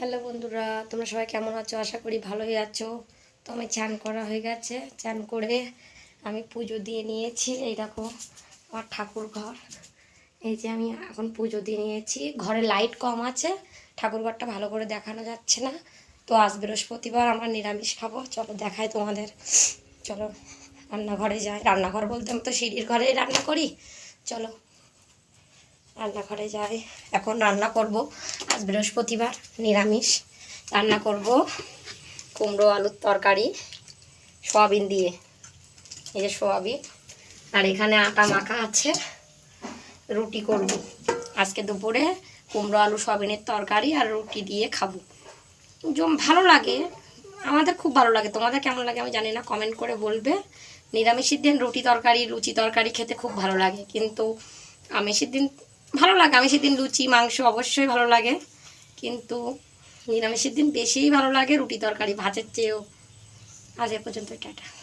Hello বন্ধুরা, তোমরা সবাই কেমন আছো? আশা করি ভালোই আছো। তো আমি চান করা হয়ে গেছে। চান করে আমি পুজো দিয়ে নিয়েছি। এই দেখো, আমার ঠাকুর ঘর। এই যে আমি এখন পুজো দিয়ে নিয়েছি। ঘরে লাইট কম আছে, ঠাকুর ঘরটা ভালো করে দেখানো যাচ্ছে না। তো আজ বৃহস্পতিবার, আমরা নিরামিষ খাব। চলো দেখাই তোমাদের। চলো, রান্নাঘরে যাই। রান্নাঘর বলতে আমি তো সিঁড়ির ঘরেই রান্না করি। চলো। রান্নাঘরে যাই। এখন রান্না করব আজ বৃহস্পতিবার, নিরামিষ। রান্না করব কুমড়ো আলুর তরকারি, সোয়াবিন দিয়ে। এই যে সোয়াবিন। আর এখানে আটা মাখা আছে। রুটি করব। আজকে দুপুরে কুমড়ো আলু, সোয়াবিনের তরকারি আর রুটি দিয়ে খাব। জম, ভালো লাগে। আমাদের খুব ভালো লাগে। তোমাদের কেমন লাগে আমি জানি না। কমেন্ট করে বলবে। নিরামিষের দিন রুটি তরকারি, লুচি তরকারি খেতে খুব ভালো লাগে। কিন্তু আমিষের দিন ভালো লাগে, আমিষের দিন লুচি, মাংস অবশ্যই ভালো লাগে। কিন্তু নিরামিষের দিন বেশিই ভালো লাগে, রুটি তরকারি, ভাতের চেয়েও। আজ এ পর্যন্ত টাটা।